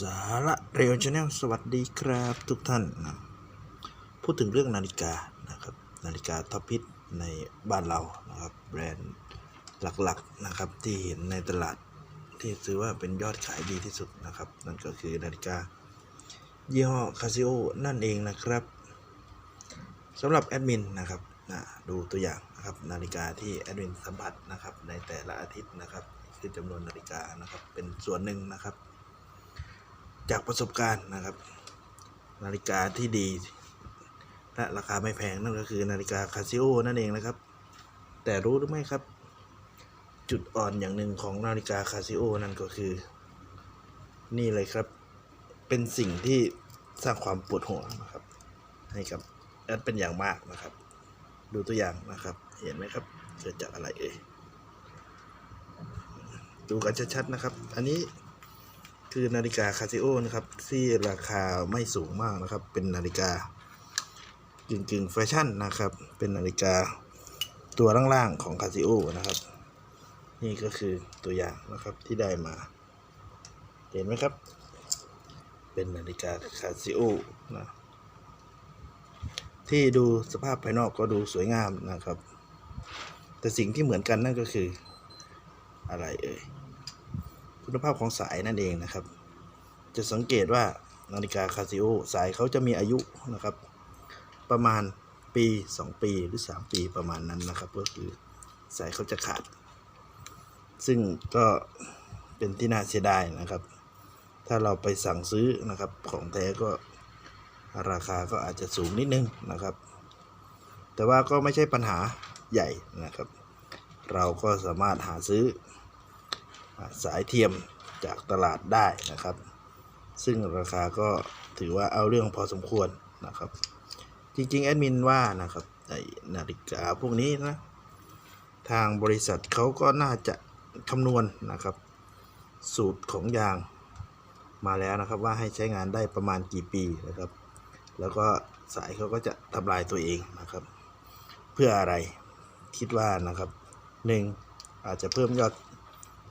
สาระเรียวชาแนลสวัสดีครับทุกท่านนะพูดถึงเรื่องนาฬิกานะครับ นาฬิกาท็อปฮิตในบ้านเรานะครับ แบรนด์หลักๆนะครับ ที่เห็นในตลาดที่ถือว่าเป็นยอดขายดีที่สุดนะครับ นั่นก็คือนาฬิกา ยี่ห้อคาซิโอนั่นเองนะครับสำหรับแอดมินนะครับนะดูตัวอย่างนะครับนาฬิกาที่แอดมินสัมผัสนะครับในแต่ละอาทิตย์นะครับ คือจำนวนนาฬิกานะครับเป็นส่วนหนึ่งนะครับ จากประสบการณ์นะครับ นาฬิกาที่ดี และราคาไม่แพงนั่นก็คือนาฬิกาคาซิโอนั่นเองนะครับ แต่รู้หรือไม่ครับ จุดอ่อนอย่างหนึ่งของนาฬิกาคาซิโอนั่นก็คือ นี่เลยครับ เป็นสิ่งที่สร้างความปวดหัวนะครับ ให้กับแอดเป็นอย่างมากนะครับ ดูตัวอย่างนะครับ เห็นไหมครับเกิดจากอะไรเอ่ยดูกันชัดๆนะครับ อันนี้ คือนาฬิกาคาซิโอนะครับ ที่ราคาไม่สูงมากนะครับ เป็นนาฬิกากึ่งกึ่งๆแฟชั่นนะครับ เป็นนาฬิกาตัวล่างๆของคาซิโอนะครับ นี่ก็คือตัวอย่างนะครับที่ได้มา เห็นไหมครับ เป็นนาฬิกาคาซิโอนะที่ดูสภาพภายนอกก็ดูสวยงามนะครับ แต่สิ่งที่เหมือนกันนั่นก็คืออะไรเอ่ย คุณภาพของสายนั่นเองนะครับ จะสังเกตว่านาฬิกาคาซิโอสายเขาจะมีอายุนะครับ ประมาณปี 2 ปีหรือ 3 ปีประมาณนั้นนะครับ ก็คือสายเขาจะขาด ซึ่งก็เป็นที่น่าเสียดายนะครับ ถ้าเราไปสั่งซื้อนะครับของแท้ก็ราคาก็อาจจะสูงนิดนึงนะครับ แต่ว่าก็ไม่ใช่ปัญหาใหญ่นะครับ เราก็สามารถหาซื้อ สายเทียมจากตลาดได้นะครับ ซึ่งราคาก็ถือว่าเอาเรื่องพอสมควรนะครับ จริงๆแอดมินว่านะครับไอนาฬิกาพวกนี้นะ ทางบริษัทเขาก็น่าจะคำนวณนะครับ สูตรของยางมาแล้วนะครับว่าให้ใช้งานได้ประมาณกี่ปีนะครับ แล้วก็สายเขาก็จะทำลายตัวเองนะครับ เพื่ออะไรคิดว่านะครับหนึ่งอาจจะเพิ่มยอด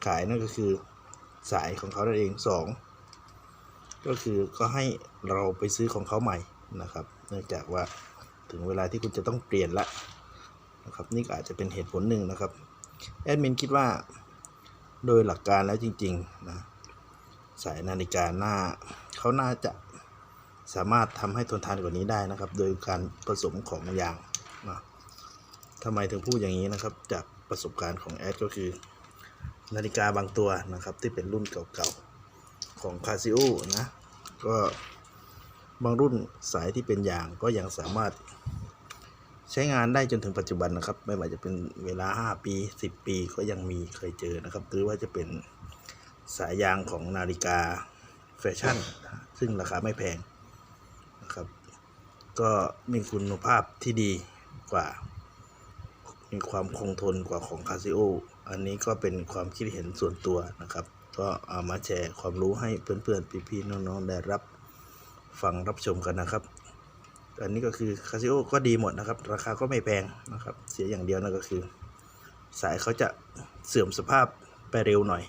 ขายนั่นก็คือสายของเขานั่นเองสองก็คือก็ให้เราไปซื้อของเขาใหม่นะครับ เนื่องจากว่าถึงเวลาที่คุณจะต้องเปลี่ยนละนะครับนี่อาจจะเป็นเหตุผลหนึ่งนะครับแอดมินคิดว่าโดยหลักการแล้วจริงๆนะสายนาฬิกาหน้าเขาน่าจะสามารถทำให้ทนทานกว่านี้ได้นะครับ โดยการผสมของยางนะทำไมถึงพูดอย่างนี้นะครับ จากประสบการณ์ของแอดก็คือ นาฬิกาบางตัวนะครับ ที่เป็นรุ่นเก่าๆของ c a s i o นะก็บางรุ่นสายที่เป็นยางก็ยังสามารถใช้งานได้จนถึงปัจจุบันนะครับ ไม่ว่าจะเป็นเวลา 5 ปี 10 ปีก็ยังมีเคยเจอนะครับ หรือว่าจะเป็นสายยางของนาฬิกาแฟชั่น ซึ่งราคาไม่แพงนะครับ ก็มีคุณภาพที่ดีกว่า มีความคงทนกว่าของ Casio อั อันนี้ก็เป็นความคิดเห็นส่วนตัวนะครับ ก็เอามาแชร์ความรู้ให้เพื่อนๆพี่ๆน้องๆได้รับฟังรับชมกันนะครับ อันนี้ก็คือ Casio ก็ดีหมดนะครับ ราคาก็ไม่แพงนะครับ เสียอย่างเดียวนั่นก็คือ สายเขาจะเสื่อมสภาพไปเร็วหน่อย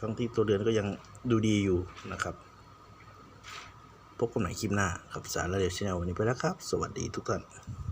ทั้งที่ตัวเรือนก็ยังดูดีอยู่นะครับ พบกันใหม่คลิปหน้ากับสารละเอียดชแนลวันนี้ไปแล้วครับ สวัสดีทุกท่าน